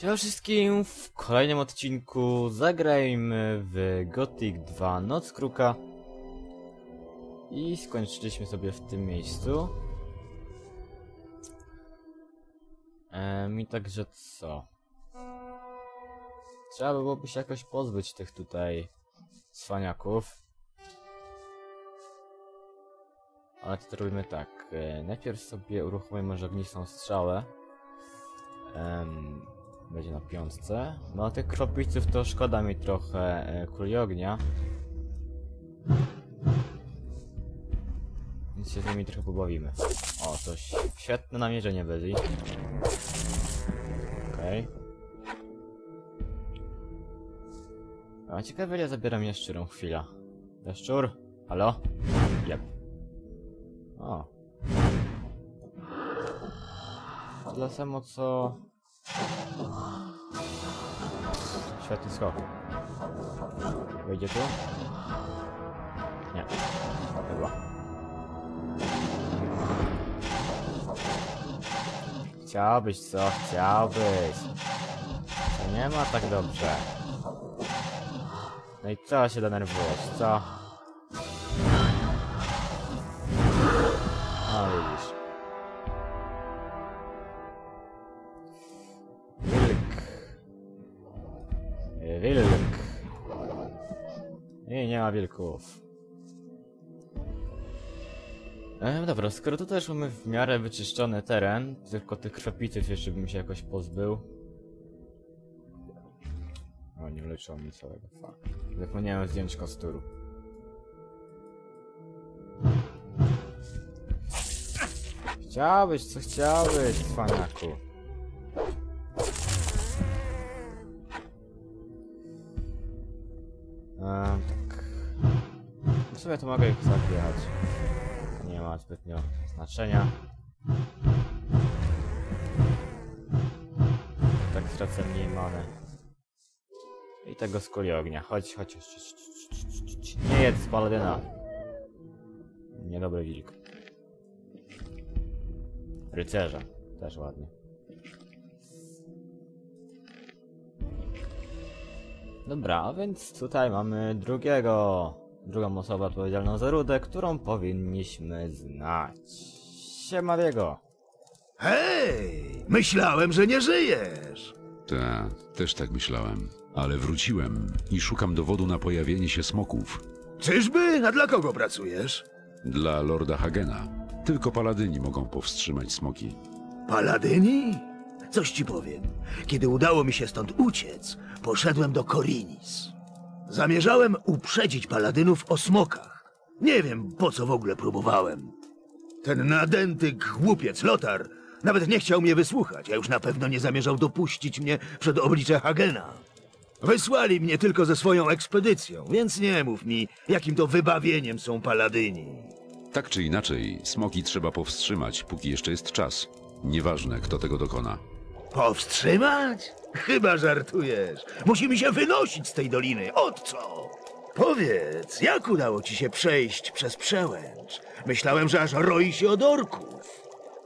Cześć wszystkim, w kolejnym odcinku zagrajmy w Gothic 2 Noc Kruka i skończyliśmy sobie w tym miejscu. Ehm, I także co? Trzeba by byłoby się jakoś pozbyć tych tutaj cwaniaków. Ale to robimy tak. E, najpierw sobie uruchomimy może ognistą strzałę. Em, będzie na piątce. No tych kropiców to szkoda mi trochę e, kuli ognia. Więc się z nimi trochę pobawimy. O, to ś- świetne namierzenie Bezi. Okej. A ciekawe ile zabiera mnie szczurą chwila. Szczur? Halo? Jep. O. Tyle samo co... Świetny skok. Wejdzie tu? Nie. Chyba. Chciałbyś co? Chciałbyś. To nie ma tak dobrze. No i co się denerwujesz, co? No widzisz. Nie, nie ma wilków. E, dobra, skoro tutaj już mamy w miarę wyczyszczony teren, tylko tych krwapiców jeszcze bym się jakoś pozbył. O, nie leczą mi całego, fuck. Zapomniałem zdjąć kosturu. Chciałbyś, co chciałbyś, cwaniaku. Sumie to mogę ich zabijać. Nie ma zbytnio znaczenia. Tak stracę mniej many. I tego z kuli ognia. Chodź, chodź, chodź. Nie jedz z paladyna. Niedobry wilk. Rycerza. Też ładnie. Dobra, a więc tutaj mamy drugiego, drugą osobę odpowiedzialną za rudę, którą powinniśmy znać. Siema Diego. Hej, myślałem, że nie żyjesz. Ta, też tak myślałem. Ale wróciłem i szukam dowodu na pojawienie się smoków. Czyżby? A dla kogo pracujesz? Dla Lorda Hagena. Tylko paladyni mogą powstrzymać smoki. Paladyni? Coś ci powiem. Kiedy udało mi się stąd uciec, poszedłem do Korinis. Zamierzałem uprzedzić paladynów o smokach. Nie wiem, po co w ogóle próbowałem. Ten nadęty głupiec Lotar nawet nie chciał mnie wysłuchać, a już na pewno nie zamierzał dopuścić mnie przed oblicze Hagena. Wysłali mnie tylko ze swoją ekspedycją, więc nie mów mi, jakim to wybawieniem są paladyni. Tak czy inaczej, smoki trzeba powstrzymać, póki jeszcze jest czas. Nieważne, kto tego dokona. Powstrzymać? Chyba żartujesz. Musimy się wynosić z tej doliny. Od co? Powiedz, jak udało ci się przejść przez przełęcz? Myślałem, że aż roi się od orków.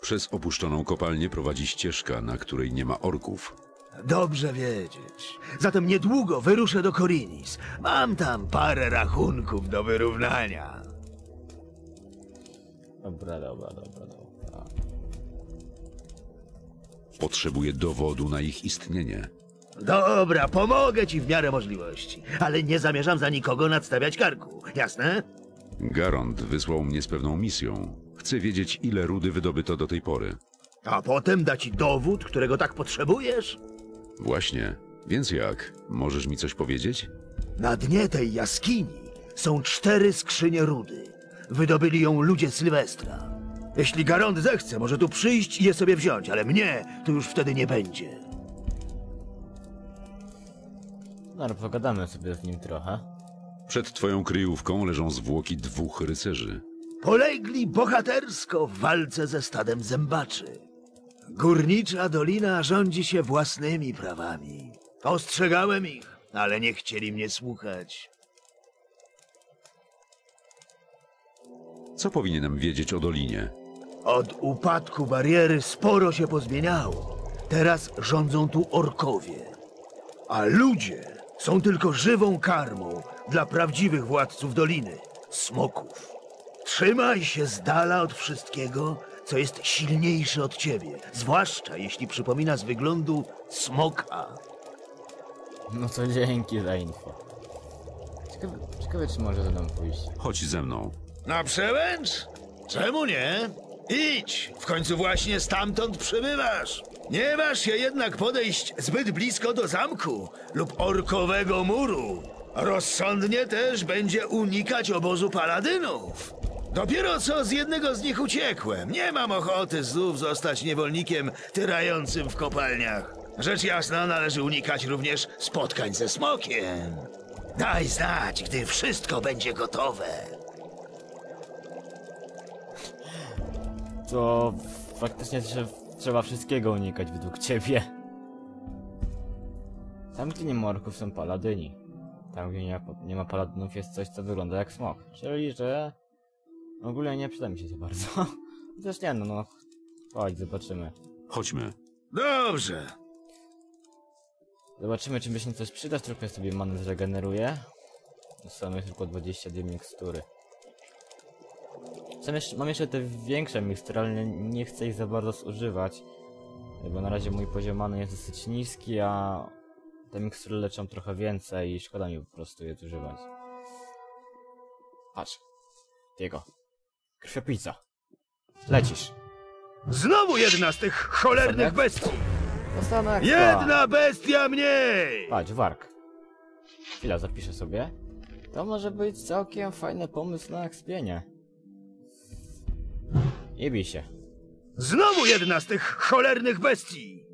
Przez opuszczoną kopalnię prowadzi ścieżka, na której nie ma orków. Dobrze wiedzieć. Zatem niedługo wyruszę do Korinis. Mam tam parę rachunków do wyrównania. Dobra, dobra, dobra, dobra. Potrzebuję dowodu na ich istnienie. Dobra, pomogę ci w miarę możliwości, ale nie zamierzam za nikogo nadstawiać karku. Jasne? Garond wysłał mnie z pewną misją. Chcę wiedzieć, ile rudy wydobyto do tej pory. A potem da ci dowód, którego tak potrzebujesz? Właśnie. Więc jak? Możesz mi coś powiedzieć? Na dnie tej jaskini są cztery skrzynie rudy. Wydobyli ją ludzie Sylwestra. Jeśli Garond zechce, może tu przyjść i je sobie wziąć, ale mnie tu już wtedy nie będzie. No, ale pogadamy sobie z nim trochę. Przed twoją kryjówką leżą zwłoki dwóch rycerzy. Polegli bohatersko w walce ze stadem zębaczy. Górnicza dolina rządzi się własnymi prawami. Ostrzegałem ich, ale nie chcieli mnie słuchać. Co powinienem wiedzieć o dolinie? Od upadku bariery sporo się pozmieniało. Teraz rządzą tu orkowie. A ludzie są tylko żywą karmą dla prawdziwych władców doliny smoków. Trzymaj się z dala od wszystkiego, co jest silniejsze od ciebie, zwłaszcza jeśli przypomina z wyglądu smoka. No to dzięki za info. Ciekawe, ciekawe czy może ze mną pójść. Chodź ze mną. Na przełęcz? Czemu nie? Idź, w końcu właśnie stamtąd przybywasz. Nie masz się jednak podejść zbyt blisko do zamku lub orkowego muru. Rozsądnie też będzie unikać obozu paladynów. Dopiero co z jednego z nich uciekłem. Nie mam ochoty znów zostać niewolnikiem tyrającym w kopalniach. Rzecz jasna, należy unikać również spotkań ze smokiem. Daj znać, gdy wszystko będzie gotowe. To faktycznie trze- trzeba wszystkiego unikać według ciebie. Tam gdzie nie ma orków są paladyni. Tam gdzie nie ma, nie ma paladynów jest coś co wygląda jak smok. Czyli że ogólnie nie przyda mi się za bardzo. Chociaż nie no, no chodź zobaczymy. Chodźmy. Dobrze. Zobaczymy czy mi się coś przyda, trochę sobie manę zregeneruję. Zostały tylko 22 mikstury. Jeszcze, mam jeszcze te większe mikstury, ale nie, nie chcę ich za bardzo zużywać. Bo na razie mój poziom many jest dosyć niski, a te mikstury leczą trochę więcej i szkoda mi po prostu je zużywać. Patrz. Jego. Krwiopijca. Lecisz. Znowu jedna z tych cholernych bestii. Jedna bestia mniej! Patrz, wark. Chwila, zapiszę sobie. To może być całkiem fajny pomysł na ekspienie. I bij się. Znowu jedna z tych cholernych bestii.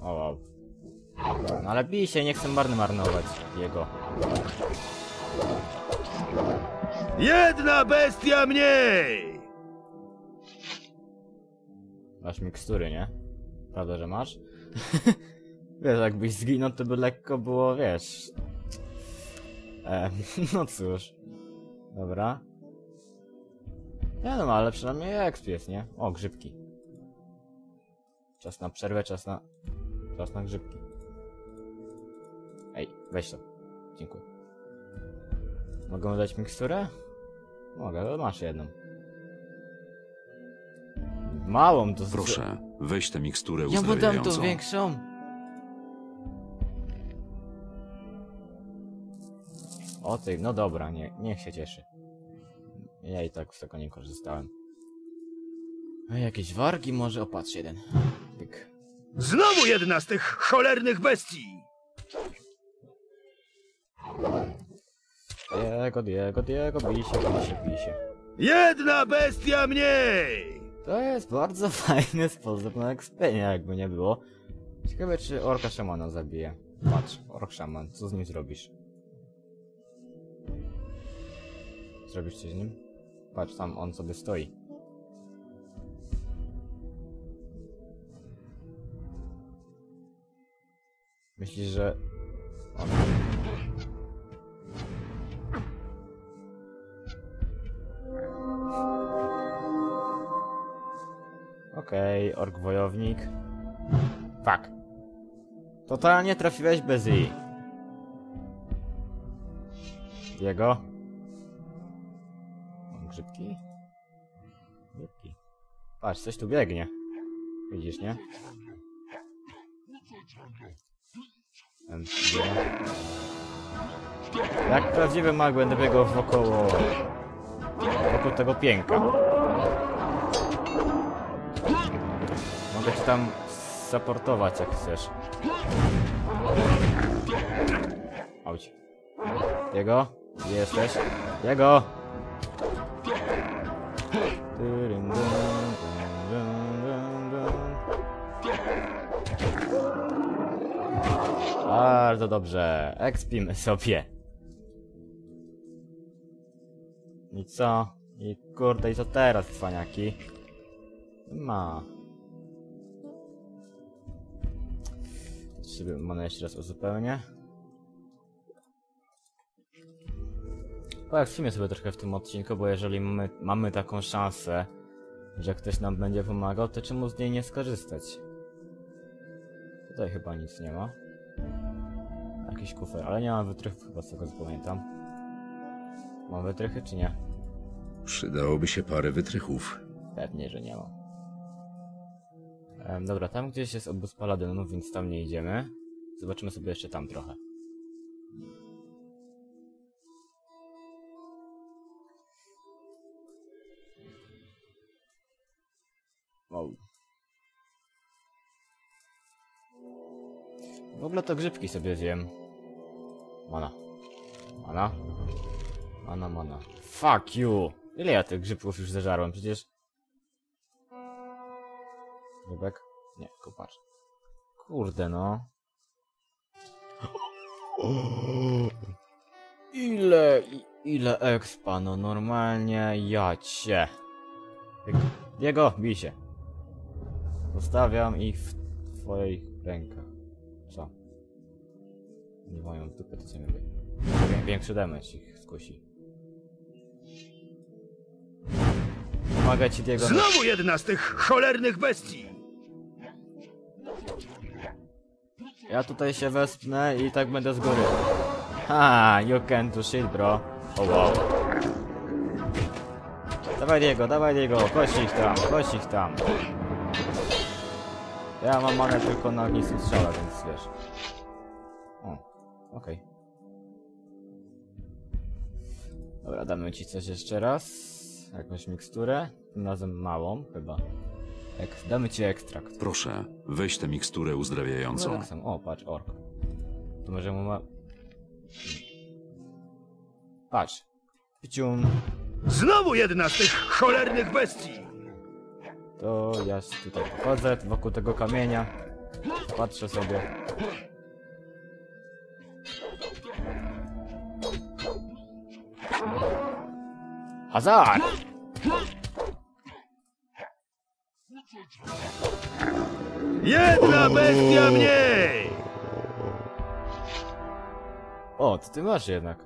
O wow. No ale bij się, nie chcę marny marnować jego. Jedna bestia mniej! Masz mikstury, nie? Prawda, że masz? wiesz, jakbyś zginął, to by lekko było, wiesz... E, no cóż. Dobra. Nie no, ale przynajmniej exp jest, nie? O, grzybki. Czas na przerwę, czas na... Czas na grzybki. Ej, weź to. Dziękuję. Mogę dać miksturę? Mogę, ale masz jedną. Małą to z- Proszę, weź tę miksturę ja mu dam tą większą. O ty, no dobra, nie, niech się cieszy. Ja i tak z tego nie korzystałem. A jakieś wargi może? Opatrz jeden. Pyk. Znowu jedna z tych cholernych bestii. Diego, Diego, Diego, bij się, bij się, bij się. Jedna bestia mniej! To jest bardzo fajny sposób na ekspenia, jakby nie było. Ciekawe, czy orka szamana zabije. Patrz, ork szaman, co z nim zrobisz? Zrobisz coś z nim? Patrz, tam on sobie stoi. Myślisz, że... On... Okej, ork wojownik. Fuck. Totalnie trafiłeś bez i. Jego. Mam grzybki? Grzybki. Patrz, coś tu biegnie. Widzisz, nie? Jak prawdziwy mag będę biegał wokoło... Wokół tego pięka. Mogę cię tam supportować jak chcesz. Auć. Jego? Gdzie jesteś? Jego! Bardzo dobrze. Ekspimy sobie. I co? I kurde, i co teraz, cwaniaki? Ma. Sobie manę jeszcze raz uzupełnię. Poekspimy sobie trochę w tym odcinku, bo jeżeli mamy, mamy taką szansę że ktoś nam będzie pomagał, to czemu z niej nie skorzystać? Tutaj chyba nic nie ma. Jakiś kufer, ale nie mam wytrychów chyba z tego co pamiętam. Mam wytrychy czy nie? Przydałoby się parę wytrychów. Pewnie, że nie mam. Em, dobra, tam gdzieś jest obóz paladynów, więc tam nie idziemy. Zobaczymy sobie jeszcze tam trochę. W ogóle to grzybki sobie zjem. Mana. Mana. Mana, mana. Fuck you! Ile ja tych grzybków już zeżarłem? Przecież... Grzybek? Nie, kopacz. Kurde no. Ile, ile expa, no normalnie ja cię. Diego, bij się. Zostawiam ich w twoich rękach. Nie mają w dupę, to co Większy damage ich skusi. Pomaga ci Diego. Znowu jedna z tych cholernych bestii! Ja tutaj się wespnę i tak będę z góry. Ha, you can do shit, bro. O wow. Dawaj Diego, dawaj Diego, kość ich tam, kość ich tam. Ja mam manę tylko na ognisku strzała, więc wiesz. Dobra, damy ci coś jeszcze raz. Jakąś miksturę. Tym razem małą, chyba. Ek damy ci ekstrakt. Proszę, weź tę miksturę uzdrawiającą. No tak samo. O, patrz, ork. To może mu ma... Patrz. Picium. Znowu jedna z tych cholernych bestii! To ja tutaj pochodzę wokół tego kamienia. Patrzę sobie. Hazard! Jedna bestia mniej! O, to ty masz jednak.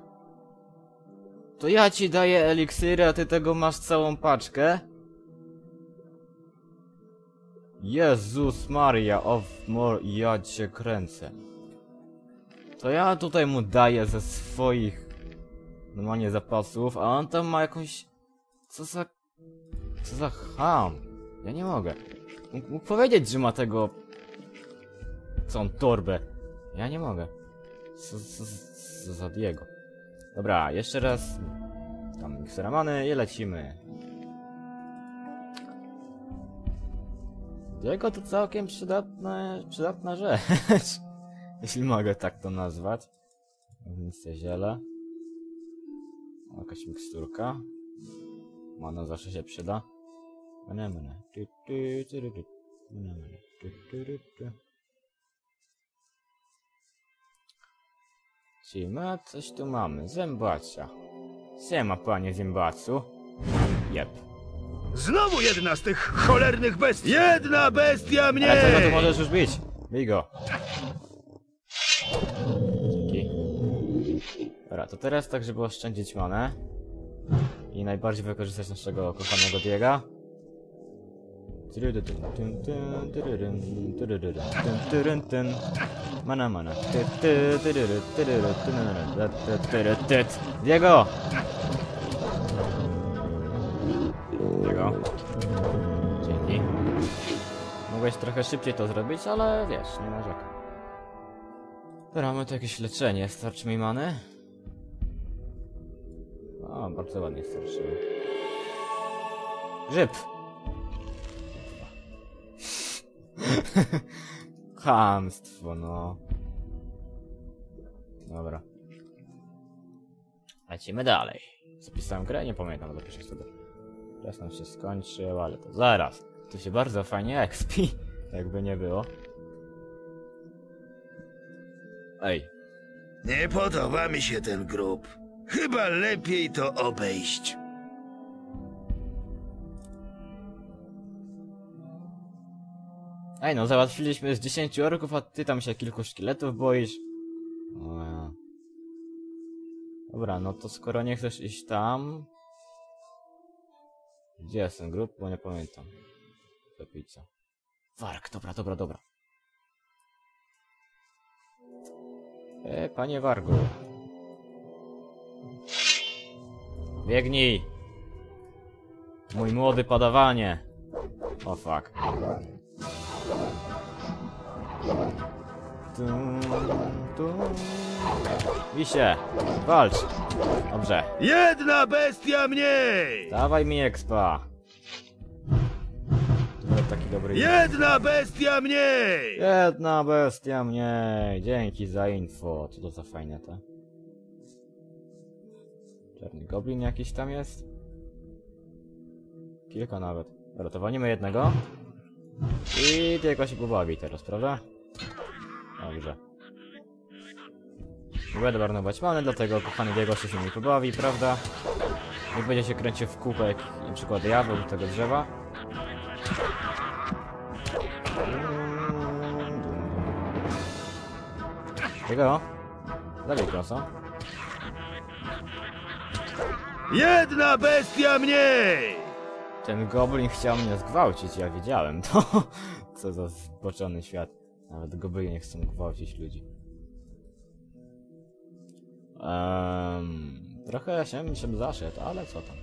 To ja ci daję eliksiry, a ty tego masz całą paczkę? Jezus Maria, of more, ja cię kręcę. To ja tutaj mu daję ze swoich normalnie zapasów, a on tam ma jakąś... Co za... Co za ham. Ja nie mogę. Mógł, mógł powiedzieć, że ma tego... Całą torbę. Ja nie mogę. Co, co, co za Diego. Dobra, jeszcze raz. Tam mikseramany i lecimy. Diego to całkiem przydatne, przydatna rzecz. Jeśli mogę tak to nazwać. Ogniste ziele. Jakaś miksturka. Mana zawsze się przyda. Mene, mene. Tu, tu, tu, tu, tu. Mene, mene. Tu, tu, tu, tu. Czyli my coś tu mamy. Zębacia. Siema, panie zębacu. Jep. Znowu jedna z tych cholernych bestii! Jedna bestia Ale tego mniej! tu możesz już bić. Bij go. To teraz tak, żeby oszczędzić manę. I najbardziej wykorzystać naszego kochanego Diega. Mana, mana. Diego! Diego. Dzięki. Mogłeś trochę szybciej to zrobić, ale wiesz, nie narzekam. Dobra, mamy tu jakieś leczenie. Starczy mi many? O, bardzo ładnie starczyło. Grzyb! Chamstwo, no. Dobra. Lecimy dalej. Zapisałem grę? Nie pamiętam, zapiszę sobie. Czas nam się skończył, ale to zaraz. Tu się bardzo fajnie expi, jakby nie było. Ej, Nie podoba mi się ten grób. Chyba lepiej to obejść. ej no, załatwiliśmy z 10 orków, a ty tam się kilku szkieletów boisz. O ja. Dobra, no to skoro nie chcesz iść tam... Gdzie jest ten grup? Bo nie pamiętam. Zapica. Wark, dobra, dobra, dobra. E, panie Wargu. Biegnij! Mój młody padawanie! O fuck. Tum, tum. Wisie! Walcz! Dobrze. Jedna bestia mniej! Dawaj mi expa! Taki dobry... Jedna bestia mniej! Jedna bestia mniej! Dzięki za info. Co to za fajne te? Czarny goblin jakiś tam jest? Kilka nawet. Dobra, to walnimy jednego. I tylko się pobawi teraz, prawda? Dobrze. Nie będę marnować many, dlatego kochany Diego się z nimi pobawi, prawda? Nie będzie się kręcił w kółko jak na przykład ja do tego drzewa. Diego? Zabij krosa. Jedna bestia mniej! Ten goblin chciał mnie zgwałcić, ja wiedziałem to. Co za zboczony świat. Nawet gobliny nie chcą gwałcić ludzi. Um, trochę się mi się zaszedł, ale co tam.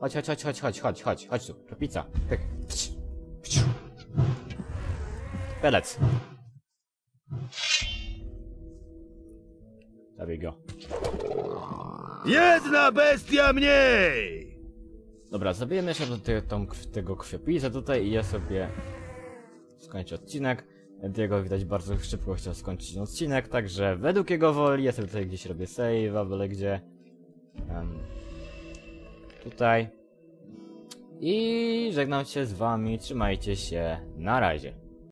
Chodź, chodź, chodź, chodź, chodź, chodź, chodź, chodź tu, czepica. Pyk. Psz. Pelec. Go. Jedna bestia mniej! Dobra, zabijemy jeszcze do te, tą, tego krwiopisa tutaj i ja sobie skończę odcinek. Diego widać bardzo szybko chciał skończyć ten odcinek, także według jego woli ja sobie tutaj gdzieś robię save'a, byle gdzie. Em, tutaj. I żegnam się z wami, trzymajcie się, na razie.